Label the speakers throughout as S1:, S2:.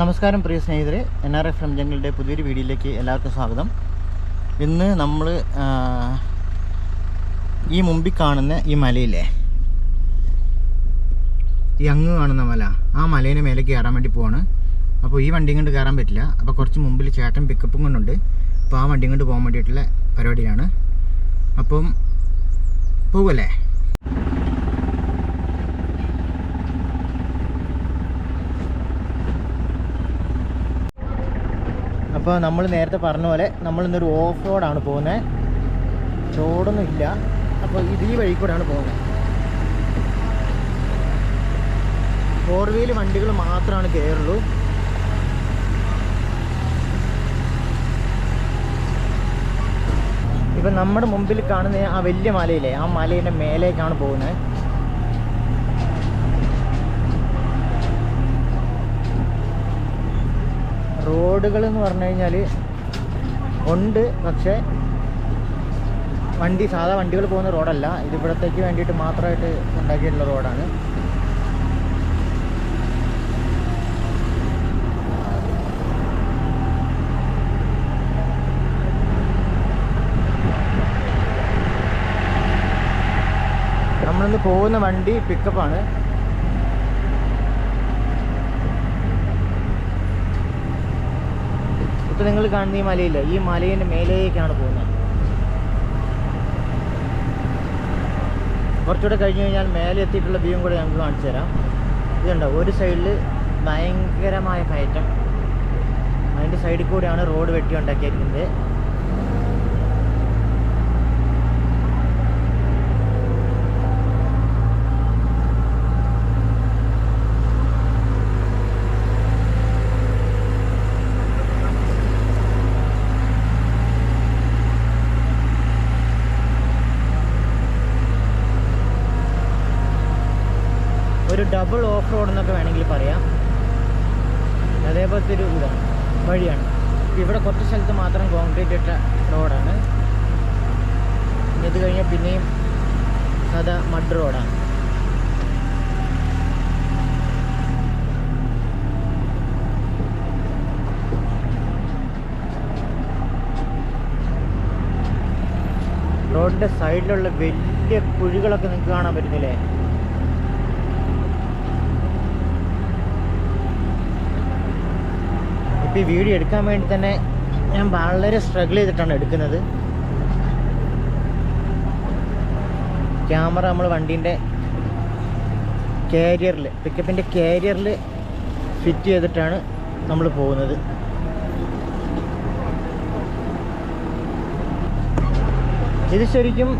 S1: നമസ്കാരം പ്രിയ സ്നേഹിതരെ എൻ ആർ എഫ് എം ജംഗിളുടെ പുതിയൊരു വീഡിയോയിലേക്ക് എല്ലാവർക്കും സ്വാഗതം ഇന്ന് നമ്മൾ ഈ മുമ്പിൽ കാണുന്ന ഈ മലയില്ലേ ഈ അങ്ങ് കാണുന്ന മല ആ മലേനെ മേലെ കയറാൻ വേണ്ടി പോവാണ് അപ്പോൾ ഈ വണ്ടി കൊണ്ട് കയറാൻ പറ്റില്ല അപ്പോൾ കുറച്ച് മുമ്പിൽ ചേട്ടൻ പിക്കപ്പും കൊണ്ടുണ്ട് അപ്പോൾ ആ വണ്ടി കൊണ്ട് പോകാൻ വേണ്ടിയിട്ടുള്ള പരിപാടിയാണ് അപ്പം പോകുമല്ലേ ഇപ്പോൾ നമ്മൾ നേരത്തെ പറഞ്ഞ പോലെ നമ്മൾ ഇന്നൊരു ഓഫ് റോഡാണ് പോകുന്നത് ചോടൊന്നും ഇല്ല അപ്പോൾ ഇത് ഈ വഴി കൂടെയാണ് പോകുന്നത് ഫോർ വീൽ വണ്ടികൾ മാത്രമാണ് കയറുള്ളൂ ഇപ്പം നമ്മുടെ മുമ്പിൽ കാണുന്ന ആ വലിയ മലയില്ലേ ആ മലേൻ്റെ മേലേക്കാണ് പോകുന്നത് റോഡുകൾ എന്ന് പറഞ്ഞു കഴിഞ്ഞാൽ ഉണ്ട് പക്ഷേ വണ്ടി സാധാ വണ്ടികൾ പോകുന്ന റോഡല്ല ഇത് വേണ്ടിയിട്ട് മാത്രമായിട്ട് ഉണ്ടാക്കിയിട്ടുള്ള റോഡാണ് നമ്മളിന്ന് പോകുന്ന വണ്ടി പിക്കപ്പാണ് ഇപ്പം നിങ്ങൾ കാണുന്ന ഈ മലയില്ല ഈ മലയിൻ്റെ മേലേക്കാണ് പോകുന്നത് കുറച്ചുകൂടെ കഴിഞ്ഞ് കഴിഞ്ഞാൽ മേലെ എത്തിയിട്ടുള്ള വ്യൂ കൂടെ ഞങ്ങൾക്ക് കാണിച്ചു തരാം ഇതുണ്ടോ ഒരു സൈഡിൽ ഭയങ്കരമായ കയറ്റം അതിൻ്റെ സൈഡിൽ കൂടെയാണ് റോഡ് വെട്ടി ഉണ്ടാക്കിയിരിക്കുന്നത് ഇവിടെ കുറച്ച് സ്ഥലത്ത് മാത്രം കോൺക്രീറ്റ് ഇട്ട റോഡാണ് ഇത് കഴിഞ്ഞാൽ പിന്നെയും സാധാ മഡ് റോഡാണ് റോഡിൻ്റെ സൈഡിലുള്ള വലിയ കുഴികളൊക്കെ നിങ്ങൾക്ക് കാണാൻ പറ്റുന്നില്ലേ ഇപ്പോൾ ഈ വീഡിയോ എടുക്കാൻ വേണ്ടി തന്നെ ഞാൻ വളരെ സ്ട്രഗിൾ ചെയ്തിട്ടാണ് എടുക്കുന്നത് ക്യാമറ നമ്മൾ വണ്ടീൻ്റെ കാരിയറിൽ പിക്കപ്പിൻ്റെ കാരിയറിൽ ഫിറ്റ് ചെയ്തിട്ടാണ് നമ്മൾ പോകുന്നത് ഇത് ശരിക്കും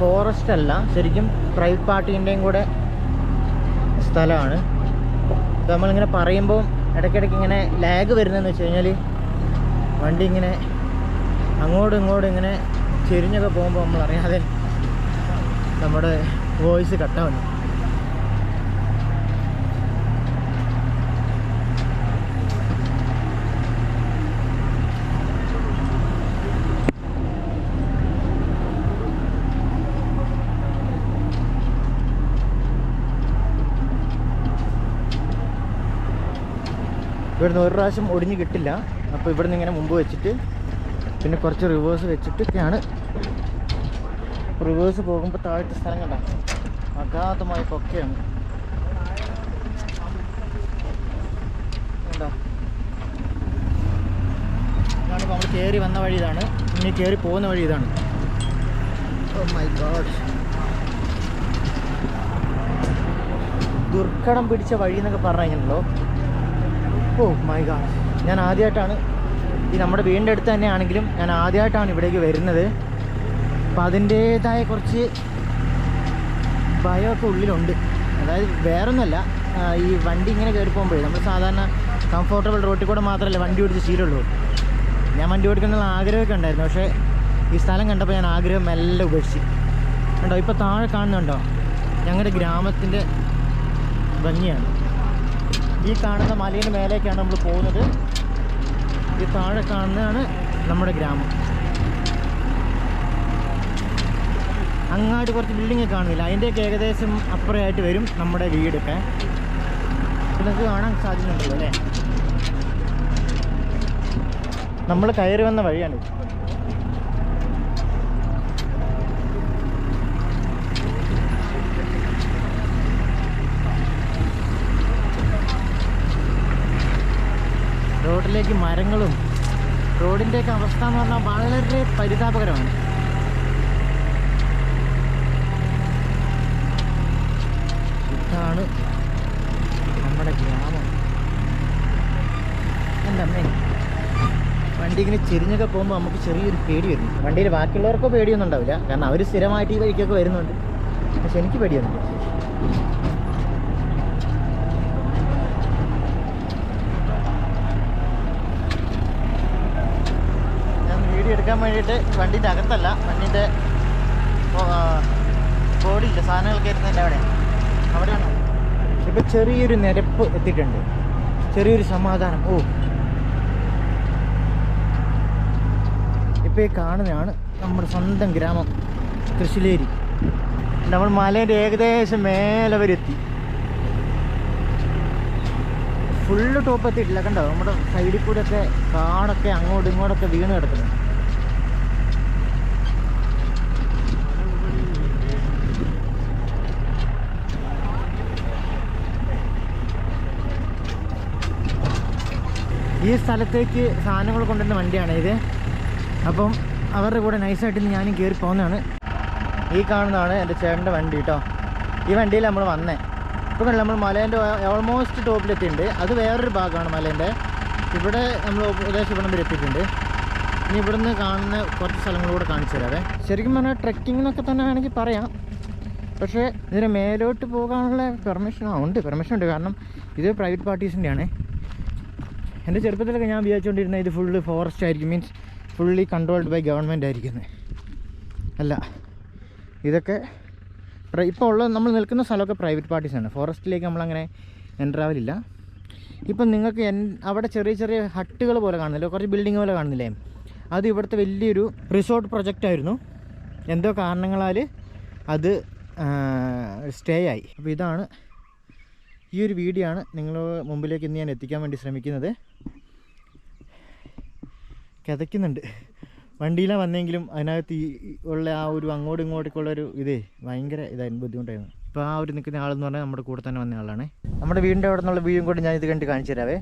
S1: ഫോറസ്റ്റ് അല്ല ശരിക്കും പ്രൈവറ്റ് പാർട്ടീൻ്റെയും കൂടെ സ്ഥലമാണ് നമ്മളിങ്ങനെ പറയുമ്പോൾ ഇടയ്ക്കിടയ്ക്ക് ഇങ്ങനെ ലാഗ് വരുന്നതെന്ന് വെച്ച് കഴിഞ്ഞാൽ വണ്ടി ഇങ്ങനെ അങ്ങോട്ടും ഇങ്ങോട്ടും ഇങ്ങനെ ചെരിഞ്ഞൊക്കെ പോകുമ്പോൾ നമ്മളറിയാതെ നമ്മുടെ വോയിസ് കട്ടാവുന്നു ഇവിടുന്ന് ഒരു പ്രാവശ്യം ഒടിഞ്ഞ് കിട്ടില്ല അപ്പോൾ ഇവിടുന്ന് ഇങ്ങനെ മുമ്പ് വെച്ചിട്ട് പിന്നെ കുറച്ച് റിവേഴ്സ് വെച്ചിട്ടൊക്കെയാണ് റിവേഴ്സ് പോകുമ്പോൾ താഴത്തെ സ്ഥലം കണ്ട അഗാധമായ കൊക്കയാണ് കണ്ടോ ഇതാണ് നമ്മൾ കയറി വന്ന വഴി ഇതാണ് ഇനി കയറി പോകുന്ന വഴി ഇതാണ് മൈ oh ഗോഡ് ദുർഘടം പിടിച്ച വഴി എന്നൊക്കെ പറഞ്ഞു കഴിഞ്ഞിട്ടുണ്ടോ ഓ മൈ ഗാഡ് ഞാൻ ആദ്യമായിട്ടാണ് ഈ നമ്മുടെ വീടിൻ്റെ അടുത്ത് തന്നെയാണെങ്കിലും ഞാൻ ആദ്യമായിട്ടാണ് ഇവിടേക്ക് വരുന്നത് അപ്പം അതിൻ്റേതായ കുറച്ച് ഭയമൊക്കെ ഉള്ളിലുണ്ട് അതായത് വേറൊന്നുമല്ല ഈ വണ്ടി ഇങ്ങനെ കയറി പോകുമ്പോഴേ നമ്മൾ സാധാരണ കംഫോർട്ടബിൾ റോട്ടിൽ കൂടെ മാത്രമല്ല വണ്ടി ഓടിച്ച് ശീലമുള്ളൂ ഞാൻ വണ്ടി ഓടിക്കണമെന്നുള്ള ആഗ്രഹമൊക്കെ ഉണ്ടായിരുന്നു പക്ഷേ ഈ സ്ഥലം കണ്ടപ്പോൾ ഞാൻ ആഗ്രഹം മെല്ലെ ഉപേക്ഷിച്ച് കണ്ടോ ഇപ്പോൾ താഴെ കാണുന്നുണ്ടോ ഞങ്ങളുടെ ഗ്രാമത്തിൻ്റെ ഭംഗിയാണ് ഈ കാണുന്ന മലയുടെ മേലേക്കാണ് നമ്മൾ പോകുന്നത് ഈ താഴെ കാണുന്നതാണ് നമ്മുടെ ഗ്രാമം അങ്ങാട്ട് കുറച്ച് ബിൽഡിംഗ് കാണുന്നില്ല അതിൻ്റെയൊക്കെ ഏകദേശം അപ്പുറമായിട്ട് വരും നമ്മുടെ വീടൊക്കെ നിങ്ങൾക്ക് കാണാൻ സാധ്യതയുണ്ടല്ലോ അല്ലേ നമ്മൾ കയറി വന്ന വഴിയാണ് റോഡിലേക്ക് മരങ്ങളും റോഡിൻ്റെയൊക്കെ അവസ്ഥ എന്ന് പറഞ്ഞാൽ വളരെ പരിതാപകരമാണ് ഇതാണ് നമ്മുടെ ഗ്രാമം എന്താ വണ്ടി ഇങ്ങനെ ചെരിഞ്ഞൊക്കെ പോകുമ്പോൾ നമുക്ക് ചെറിയൊരു പേടി വരുന്നു വണ്ടിയിൽ ബാക്കിയുള്ളവർക്കോ പേടിയൊന്നും ഉണ്ടാവില്ല കാരണം അവർ സ്ഥിരമായിട്ട് ഈ വഴിക്കൊക്കെ വരുന്നുണ്ട് പക്ഷെ എനിക്ക് പേടിയൊന്നും എടുക്കാൻ വേണ്ടിയിട്ട് വണ്ടിൻ്റെ അകത്തല്ല വണ്ടിൻ്റെ ബോഡിയില്ല സാധനങ്ങൾ കയറുന്നതിൻ്റെ അവിടെ അവിടെയാണ് ഇപ്പം ചെറിയൊരു നിരപ്പ് എത്തിയിട്ടുണ്ട് ചെറിയൊരു സമാധാനം ഓ ഇപ്പോൾ കാണുന്നതാണ് നമ്മുടെ സ്വന്തം ഗ്രാമം തൃശ്ശിലേരി നമ്മൾ മലേൻ്റെ ഏകദേശം മേലെ വരെ എത്തി ഫുള്ള് ടോപ്പ് എത്തിയിട്ടില്ല കണ്ടോ നമ്മുടെ സൈഡിൽ കൂടെയൊക്കെ കാടൊക്കെ അങ്ങോട്ടും ഇങ്ങോട്ടൊക്കെ വീണ് കിടക്കുന്നു ഈ സ്ഥലത്തേക്ക് സാധനങ്ങൾ കൊണ്ടുവന്ന വണ്ടിയാണ് ഇത് അപ്പം അവരുടെ കൂടെ നൈസായിട്ട് ഞാനും കയറി പോകുന്നതാണ് ഈ കാണുന്നതാണ് എൻ്റെ ചേട്ടൻ്റെ വണ്ടി കേട്ടോ ഈ വണ്ടിയിൽ നമ്മൾ വന്നേ ഇപ്പോൾ നമ്മൾ മലേൻ്റെ ഓൾമോസ്റ്റ് ടോപ്പിലെത്തിയിട്ടുണ്ട് അത് വേറൊരു ഭാഗമാണ് മലേൻ്റെ ഇവിടെ നമ്മൾ ഉപദേശം ഇവിടെ വരെ എത്തിയിട്ടുണ്ട് ഇനി ഇവിടുന്ന് കാണുന്ന കുറച്ച് സ്ഥലങ്ങളൂടെ കാണിച്ചു തരാവേ ശരിക്കും പറഞ്ഞാൽ ട്രക്കിംഗ് എന്നൊക്കെ തന്നെ വേണമെങ്കിൽ പറയാം പക്ഷേ ഇതിന് മേലോട്ട് പോകാനുള്ള പെർമിഷൻ ഉണ്ട് പെർമിഷൻ ഉണ്ട് കാരണം ഇത് പ്രൈവറ്റ് പാർട്ടീസിൻ്റെയാണ് എൻ്റെ ചെറുപ്പത്തിലൊക്കെ ഞാൻ വിചാരിച്ചുകൊണ്ടിരുന്ന ഇത് ഫുള്ള് ഫോറസ്റ്റ് ആയിരിക്കും means fully controlled by government ആയിരിക്കുന്നത് അല്ല ഇതൊക്കെ ഇപ്പോൾ ഉള്ള നമ്മൾ നിൽക്കുന്ന സ്ഥലമൊക്കെ പ്രൈവറ്റ് പാർട്ടീസാണ് ഫോറസ്റ്റിലേക്ക് നമ്മളങ്ങനെ എൻ്റർ ആവലില്ല ഇപ്പം നിങ്ങൾക്ക് എൻ അവിടെ ചെറിയ ചെറിയ ഹട്ടുകൾ പോലെ കാണുന്നില്ലേ കുറച്ച് ബിൽഡിങ് പോലെ കാണുന്നില്ലേ അത് ഇവിടുത്തെ വലിയൊരു റിസോർട്ട് പ്രൊജക്റ്റ് ആയിരുന്നു എന്തോ കാരണങ്ങളാൽ അത് സ്റ്റേ ആയി അപ്പോൾ ഇതാണ് ഈ ഒരു വീഡിയോ ആണ് നിങ്ങൾ മുമ്പിലേക്ക് ഇന്ന് ഞാൻ എത്തിക്കാൻ വേണ്ടി ശ്രമിക്കുന്നത് കിതയ്ക്കുന്നുണ്ട് വണ്ടിയിലാണ് വന്നെങ്കിലും അതിനകത്ത് ഉള്ള ആ ഒരു അങ്ങോട്ടും ഇങ്ങോട്ടേക്കുള്ള ഒരു ഇതേ ഭയങ്കര ഇതായിരുന്നു ബുദ്ധിമുട്ടായിരുന്നു ഇപ്പോൾ ആ ഒരു നിൽക്കുന്ന ആളെന്ന് പറഞ്ഞാൽ നമ്മുടെ കൂടെ തന്നെ വന്ന ആളാണ് നമ്മുടെ വീടിൻ്റെ അവിടെ നിന്നുള്ള വീടും കൂടി ഞാൻ ഇത് കണ്ട് കാണിച്ചു തരാവേ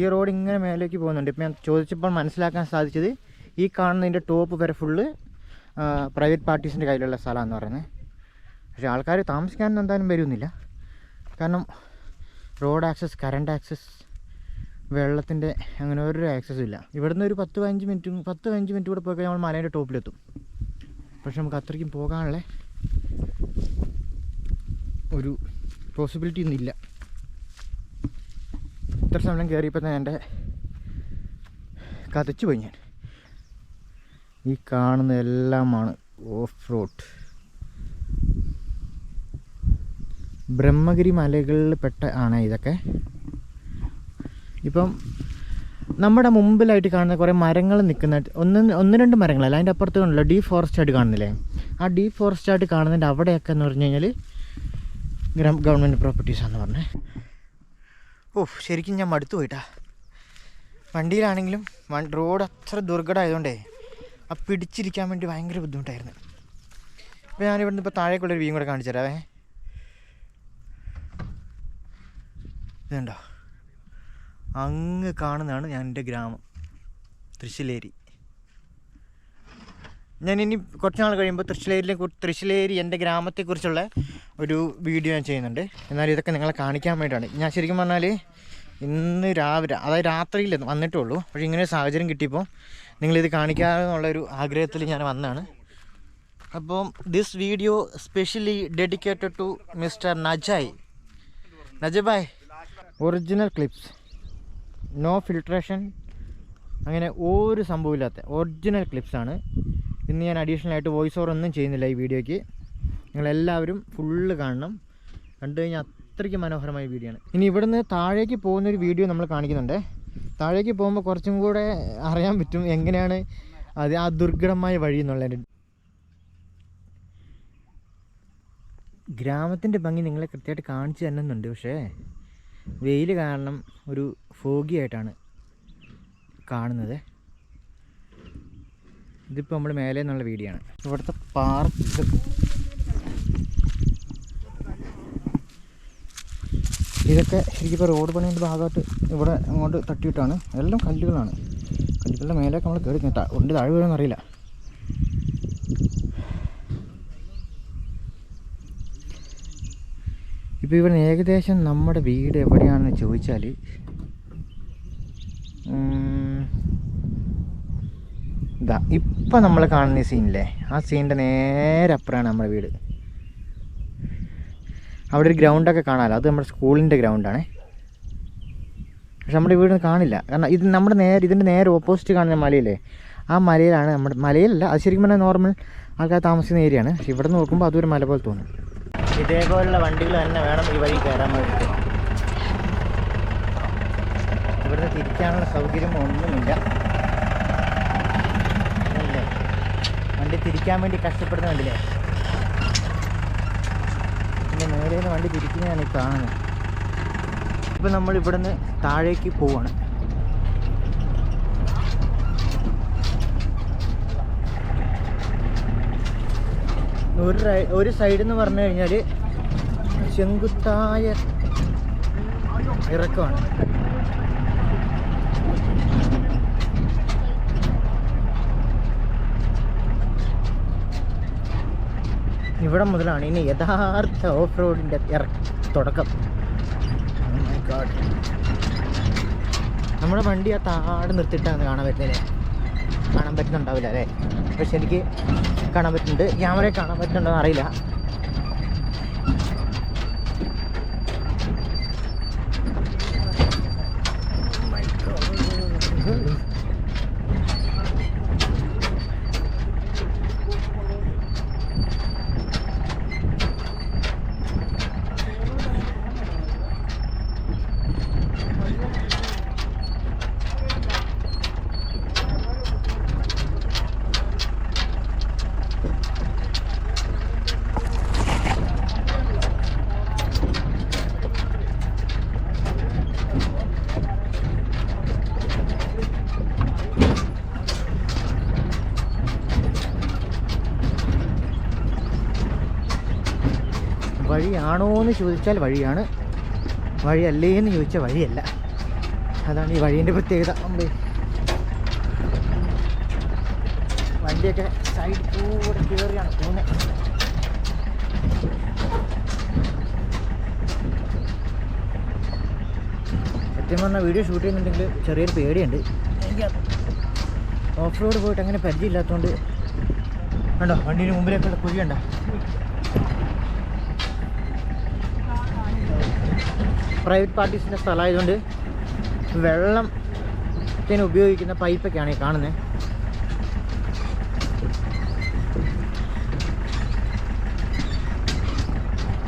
S1: ഈ റോഡ് ഇങ്ങനെ മേലേക്ക് പോകുന്നുണ്ട് ഇപ്പം ഞാൻ ചോദിച്ചപ്പോൾ മനസ്സിലാക്കാൻ സാധിച്ചത് ഈ കാണുന്നതിൻ്റെ ടോപ്പ് വരെ ഫുള്ള് പ്രൈവറ്റ് പാർട്ടീസിൻ്റെ കയ്യിലുള്ള സ്ഥലമാണെന്ന് പറയുന്നത് പക്ഷേ ആൾക്കാർ താമസിക്കാനൊന്നും എന്തായാലും വരുന്നില്ല കാരണം റോഡ് ആക്സസ് കറണ്ട് ആക്സസ് വെള്ളത്തിൻ്റെ അങ്ങനെ ഒരു ആക്സസ് ഇല്ല ഇവിടുന്ന് ഒരു പത്ത് പതിനഞ്ച് മിനിറ്റ് പത്ത് പതിനഞ്ച് മിനിറ്റ് കൂടെ പോയി കഴിഞ്ഞാൽ നമ്മൾ മലേൻ്റെ ടോപ്പിലെത്തും പക്ഷെ നമുക്ക് അത്രയ്ക്കും പോകാനുള്ള ഒരു പോസിബിലിറ്റി ഒന്നുമില്ല ഇത്ര സമയം കയറിയപ്പോൾ തന്നെ എൻ്റെ കതച്ചു പോയി ഞാൻ ഈ കാണുന്ന എല്ലാമാണ് ഓഫ് റോഡ് ബ്രഹ്മഗിരി മലകളിൽ പെട്ട ആണ് ഇതൊക്കെ ഇപ്പം നമ്മുടെ മുമ്പിലായിട്ട് കാണുന്ന കുറേ മരങ്ങൾ നിൽക്കുന്ന ഒന്ന് ഒന്ന് രണ്ട് മരങ്ങളല്ല അതിൻ്റെ അപ്പുറത്ത് കാണില്ല ഡീപ്പ് ഫോറസ്റ്റ് ആയിട്ട് കാണുന്നില്ലേ ആ ഡീപ്പ് ഫോറസ്റ്റ് ആയിട്ട് കാണുന്നതിൻ്റെ അവിടെയൊക്കെ എന്ന് പറഞ്ഞു കഴിഞ്ഞാൽ ഗവൺമെൻറ് പ്രോപ്പർട്ടീസാണെന്ന് പറഞ്ഞേ ഓ ശരിക്കും ഞാൻ മടുത്തു പോയിട്ടാ വണ്ടിയിലാണെങ്കിലും റോഡ് അത്ര ദുർഘടമായതുകൊണ്ടേ ആ പിടിച്ചിരിക്കാൻ വേണ്ടി ഭയങ്കര ബുദ്ധിമുട്ടായിരുന്നു ഇപ്പോൾ ഞാനിവിടുന്ന് ഇപ്പോൾ താഴേക്കുള്ളൊരു വീയും കൂടെ കാണിച്ചു തരാവേ ഇതുണ്ടോ അങ്ങ് കാണുന്നതാണ് ഞാൻ എൻ്റെ ഗ്രാമം തൃശ്ശിലേരി ഞാൻ ഇനി കുറച്ച് നാൾ കഴിയുമ്പോൾ തൃശ്ശിലേരിയിലെ തൃശ്ശിലേരി എൻ്റെ ഗ്രാമത്തെക്കുറിച്ചുള്ള ഒരു വീഡിയോ ഞാൻ ചെയ്യുന്നുണ്ട് എന്നാൽ ഇതൊക്കെ നിങ്ങളെ കാണിക്കാൻ വേണ്ടിയിട്ടാണ് ഞാൻ ശരിക്കും പറഞ്ഞാൽ ഇന്ന് രാവിലെ അതായത് രാത്രിയിൽ വന്നിട്ടേ ഉള്ളൂ പക്ഷേ ഇങ്ങനെ സാഹചര്യം കിട്ടിയപ്പോൾ നിങ്ങളിത് കാണിക്കാമെന്നുള്ളൊരു ആഗ്രഹത്തിൽ ഞാൻ വന്നതാണ് അപ്പം this video specially dedicated to mister നജായ് നജബായ് ഒറിജിനൽ ക്ലിപ്സ് നോ ഫിൽട്രേഷൻ അങ്ങനെ ഒരു സംഭവമില്ലാത്ത ഒറിജിനൽ ക്ലിപ്സാണ് ഇന്ന് ഞാൻ അഡീഷണലായിട്ട് ആയിട്ട് വോയിസ് ഓവർ ഒന്നും ചെയ്യുന്നില്ല ഈ വീഡിയോയ്ക്ക് നിങ്ങളെല്ലാവരും ഫുള്ള് കാണണം കണ്ടു കഴിഞ്ഞാൽ അത്രയ്ക്ക് മനോഹരമായ വീഡിയോ ആണ് ഇനി ഇവിടുന്ന് താഴേക്ക് പോകുന്നൊരു വീഡിയോ നമ്മൾ കാണിക്കുന്നുണ്ട് താഴേക്ക് പോകുമ്പോൾ കുറച്ചും കൂടെ അറിയാൻ പറ്റും എങ്ങനെയാണ് അത് ആ ദുർഘടമായ വഴി എന്നുള്ളതിൻ്റെ ഗ്രാമത്തിൻ്റെ ഭംഗി നിങ്ങളെ കൃത്യമായിട്ട് കാണിച്ചു തന്നുന്നുണ്ട് പക്ഷേ വെയിൽ കാരണം ഒരു ഫോഗി ആയിട്ടാണ് കാണുന്നത് ഇതിപ്പോൾ നമ്മൾ മേലെ നിന്നുള്ള വീഡിയോ ആണ് ഇവിടുത്തെ പാർക്ക് ഇതൊക്കെ ശരിക്കും ഇപ്പോൾ റോഡ് പണിയുടെ ഭാഗമായിട്ട് ഇവിടെ അങ്ങോട്ട് തട്ടിയിട്ടാണ് എല്ലാം കല്ലുകളാണ് കല്ലുകളുടെ മേലെയൊക്കെ നമ്മൾ കയറി നിട്ടാ ഉണ്ട് താഴെ വീഴാമെന്നറിയില്ല ഇപ്പോൾ ഇവിടെ ഏകദേശം നമ്മുടെ വീട് എവിടെയാണെന്ന് ചോദിച്ചാൽ ഇതാ ഇപ്പം നമ്മൾ കാണുന്ന സീനില്ലേ ആ സീനിൻ്റെ നേരെ അപ്പുറമാണ് നമ്മുടെ വീട് അവിടെ ഒരു ഗ്രൗണ്ടൊക്കെ കാണാമല്ലോ അത് നമ്മുടെ സ്കൂളിൻ്റെ ഗ്രൗണ്ടാണ് പക്ഷെ നമ്മുടെ വീട് കാണില്ല കാരണം ഇത് നമ്മുടെ നേരെ ഇതിൻ്റെ നേരെ ഓപ്പോസിറ്റ് കാണുന്ന മലയില്ലേ ആ മലയിലാണ് നമ്മുടെ മലയിലല്ല അത് ശരിക്കും പറഞ്ഞാൽ നോർമൽ ആൾക്കാർ താമസിക്കുന്ന ഏരിയയാണ് പക്ഷെ ഇവിടെ നോക്കുമ്പോൾ അതൊരു മല പോലെ തോന്നും ഇതേപോലുള്ള വണ്ടികൾ തന്നെ വേണം ഈ വഴി കയറാൻ വേണ്ടിയിട്ട് ഇവിടുന്ന് തിരിക്കാനുള്ള സൗകര്യം ഒന്നുമില്ല അല്ലേ വണ്ടി തിരിക്കാൻ വേണ്ടി കഷ്ടപ്പെടുന്നുണ്ടല്ലേ പിന്നെ നേരെ വണ്ടി തിരിക്കുന്നതാണ് ഈ കാണുന്നത് ഇപ്പം നമ്മൾ ഇവിടുന്ന് താഴേക്ക് പോവാണ് ഒരു ഒരു സൈഡ് എന്ന് പറഞ്ഞു കഴിഞ്ഞാൽ ചെങ്കുത്തായ ഇറക്കമാണ് ഇവിടെ മുതലാണ് ഇനി യഥാർത്ഥ ഓഫ് റോഡിൻ്റെ തുടക്കം oh നമ്മുടെ വണ്ടി ആ താടെ നിർത്തിയിട്ടാണ് കാണാൻ പറ്റുന്നത് കാണാൻ പറ്റുന്നുണ്ടാവില്ല അല്ലേ പക്ഷെ എനിക്ക് കാണാൻ പറ്റുന്നുണ്ട് ക്യാമറയിൽ കാണാൻ പറ്റുന്നുണ്ടോ അറിയില്ല എന്ന് ചോദിച്ചാൽ വഴിയാണ് വഴിയല്ലേ എന്ന് ചോദിച്ചാൽ വഴിയല്ല അതാണ് ഈ വഴീൻ്റെ പ്രത്യേകത നമ്മൾ വണ്ടിയൊക്കെ സൈഡ് കൂടെ കയറിയാണ് പോകുന്നത് സത്യം പറഞ്ഞാൽ വീഡിയോ ഷൂട്ട് ചെയ്യുന്നുണ്ടെങ്കിൽ ചെറിയൊരു പേടിയുണ്ട് ഓഫ് റോഡ് പോയിട്ട് അങ്ങനെ പരിചയമില്ലാത്തതുകൊണ്ട് കണ്ടോ വണ്ടീൻ്റെ മുമ്പിലേക്കുള്ള കുഴിയുണ്ടോ പ്രൈവറ്റ് പാർട്ടീസിൻ്റെ സ്ഥലമായതുകൊണ്ട് വെള്ളത്തിന് ഉപയോഗിക്കുന്ന പൈപ്പൊക്കെയാണ് ഈ കാണുന്നത്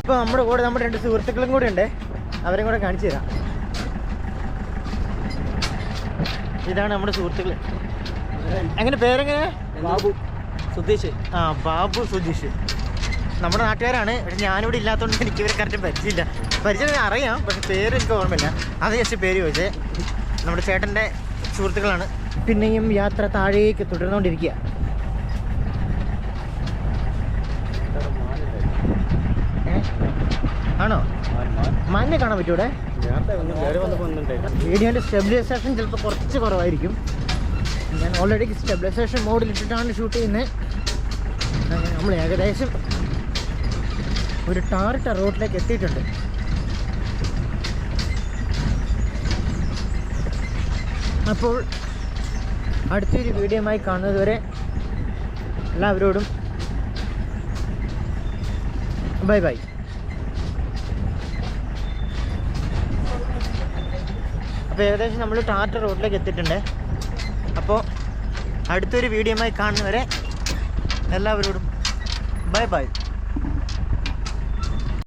S1: ഇപ്പോൾ നമ്മുടെ കൂടെ നമ്മുടെ രണ്ട് സുഹൃത്തുക്കളും കൂടെ ഉണ്ട് അവരെയും കൂടെ കാണിച്ചു തരാം ഇതാണ് നമ്മുടെ സുഹൃത്തുക്കൾ എങ്ങനെ പേരെങ്ങനെ
S2: ബാബു സുധീഷ്
S1: ആ ബാബു സുധീഷ് നമ്മുടെ നാട്ടുകാരാണ് പക്ഷെ ഞാനിവിടെ ഇല്ലാത്തതുകൊണ്ട് എനിക്ക് കറക്റ്റ് പരിചയമില്ല പരിചയം അറിയാം പക്ഷെ പേര് എനിക്ക് ഓർമ്മയില്ല അത് ജസ്റ്റ് പേര് ചോദിച്ചേ നമ്മുടെ ചേട്ടൻ്റെ സുഹൃത്തുക്കളാണ് പിന്നെയും യാത്ര താഴേക്ക് തുടർന്നുകൊണ്ടിരിക്കുക ആണോ മാനിനെ കാണാൻ പറ്റൂടെ വീഡിയോൻ്റെ സ്റ്റെബിലൈസേഷൻ ചിലപ്പോൾ കുറച്ച് കുറവായിരിക്കും ഞാൻ ഓൾറെഡി സ്റ്റെബിലൈസേഷൻ മോഡിൽ ഇട്ടിട്ടാണ് ഷൂട്ട് ചെയ്യുന്നത് നമ്മൾ ഏകദേശം ഒരു ടാറിട്ട റോഡിലേക്ക് എത്തിയിട്ടുണ്ട് അപ്പോൾ അടുത്തൊരു വീഡിയോയുമായി കാണുന്നതുവരെ എല്ലാവരോടും ബൈ ബൈ അപ്പോൾ ഏകദേശം നമ്മൾ ടാറ്റ റോഡിലേക്ക് എത്തിയിട്ടുണ്ട് അപ്പോൾ അടുത്തൊരു വീഡിയോയുമായി കാണുന്നവരെ എല്ലാവരോടും ബൈ ബൈ